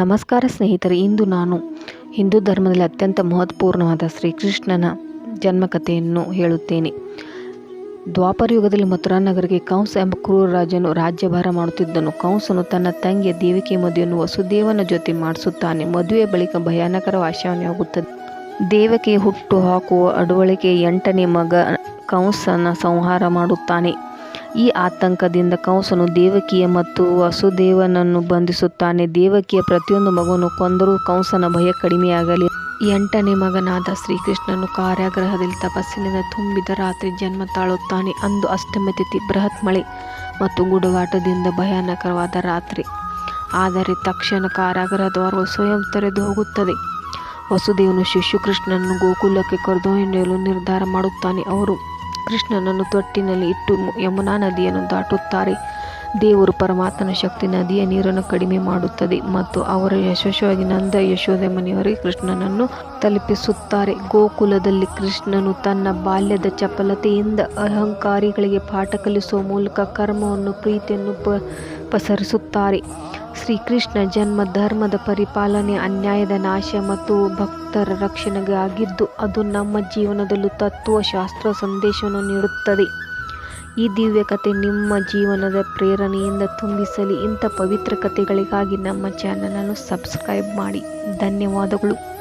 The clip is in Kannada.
ನಮಸ್ಕಾರ ಸ್ನೇಹಿತರೆ, ಇಂದು ನಾನು ಹಿಂದೂ ಧರ್ಮದಲ್ಲಿ ಅತ್ಯಂತ ಮಹತ್ವಪೂರ್ಣವಾದ ಶ್ರೀಕೃಷ್ಣನ ಜನ್ಮಕಥೆಯನ್ನು ಹೇಳುತ್ತೇನೆ. ದ್ವಾಪರ ಯುಗದಲ್ಲಿ ಮಥುರಾ ನಗರಿಗೆ ಕಂಸ ಎಂಬ ಕ್ರೂರ ರಾಜನು ರಾಜ್ಯಭಾರ ಮಾಡುತ್ತಿದ್ದನು. ಕಂಸನು ತನ್ನ ತಂಗಿಯ ದೇವಿಕೆ ಮದುವೆಯನ್ನು ವಸುದೇವನ ಜೊತೆ ಮಾಡಿಸುತ್ತಾನೆ. ಮದುವೆ ಬಳಿಕ ಭಯಾನಕರ ವಾಶವನೆಯಾಗುತ್ತದೆ ದೇವಕಿ ಹುಟ್ಟು ಹಾಕುವ ಅಡವಳಿಕೆ ಎಂಟನೇ ಮಗ ಕಂಸನ ಸಂಹಾರ ಮಾಡುತ್ತಾನೆ. ಈ ಆತಂಕದಿಂದ ಕಂಸನು ದೇವಕಿಯ ಮತ್ತು ವಸುದೇವನನ್ನು ಬಂಧಿಸುತ್ತಾನೆ. ದೇವಕಿಯ ಪ್ರತಿಯೊಂದು ಮಗುವನ್ನು ಕೊಂದರೂ ಕಂಸನ ಭಯ ಕಡಿಮೆಯಾಗಲಿ. ಎಂಟನೇ ಮಗನಾದ ಶ್ರೀಕೃಷ್ಣನು ಕಾರ್ಯಾಗ್ರಹದಲ್ಲಿ ತಪಸ್ಸಿನಿಂದ ತುಂಬಿದ ರಾತ್ರಿ ಜನ್ಮ ತಾಳುತ್ತಾನೆ ಅಂದು ಅಷ್ಟಮ ತಿಥಿ ಬೃಹತ್ ಮಳೆ ಮತ್ತು ಗುಡುಗಾಟದಿಂದ ಭಯಾನಕರವಾದ ರಾತ್ರಿ. ಆದರೆ ತಕ್ಷಣ ಕಾರಾಗೃಹ ದ್ವಾರಗಳು ಸ್ವಯಂ ತೆರೆದು ಹೋಗುತ್ತದೆ. ವಸುದೇವನು ಶಿಶು ಕೃಷ್ಣನನ್ನು ಗೋಕುಲಕ್ಕೆ ಕರೆದೊಯ್ಯಲು ನಿರ್ಧಾರ ಮಾಡುತ್ತಾನೆ. ಅವರು ಕೃಷ್ಣನನ್ನು ತೊಟ್ಟಿನಲ್ಲಿ ಇಟ್ಟು ಯಮುನಾ ನದಿಯನ್ನು ದಾಟುತ್ತಾರೆ. ದೇವರು ಪರಮಾತ್ಮನ ಶಕ್ತಿ ನದಿಯ ನೀರನ್ನು ಕಡಿಮೆ ಮಾಡುತ್ತದೆ ಮತ್ತು ಅವರು ಯಶಸ್ವಿಯಾಗಿ ನಂದ ಯಶೋದೆ ಮನೆಯವರಿಗೆ ಕೃಷ್ಣನನ್ನು ತಲುಪಿಸುತ್ತಾರೆ. ಗೋಕುಲದಲ್ಲಿ ಕೃಷ್ಣನು ತನ್ನ ಬಾಲ್ಯದ ಚಪಲತೆಯಿಂದ ಅಹಂಕಾರಿಗಳಿಗೆ ಪಾಠ ಕಲಿಸುವ ಮೂಲಕ ಕರ್ಮವನ್ನು, ಪ್ರೀತಿಯನ್ನು ಪ, ಪಸರಿಸುತ್ತಾರೆ. ಶ್ರೀಕೃಷ್ಣ ಜನ್ಮ ಧರ್ಮದ ಪರಿಪಾಲನೆ, ಅನ್ಯಾಯದ ನಾಶ ಮತ್ತು ಭಕ್ತರ ರಕ್ಷಣೆಗಾಗಿದ್ದು ಅದು ನಮ್ಮ ಜೀವನದಲ್ಲೂ ತತ್ವಶಾಸ್ತ್ರ ಸಂದೇಶವನ್ನು ನೀಡುತ್ತದೆ. ಈ ದಿವ್ಯ ಕಥೆ ನಿಮ್ಮ ಜೀವನದ ಪ್ರೇರಣೆಯಿಂದ ತುಂಬಿಸಲಿ. ಇಂಥ ಪವಿತ್ರ ಕಥೆಗಳಿಗಾಗಿ ನಮ್ಮ ಚಾನಲನ್ನು ಸಬ್ಸ್ಕ್ರೈಬ್ ಮಾಡಿ. ಧನ್ಯವಾದಗಳು.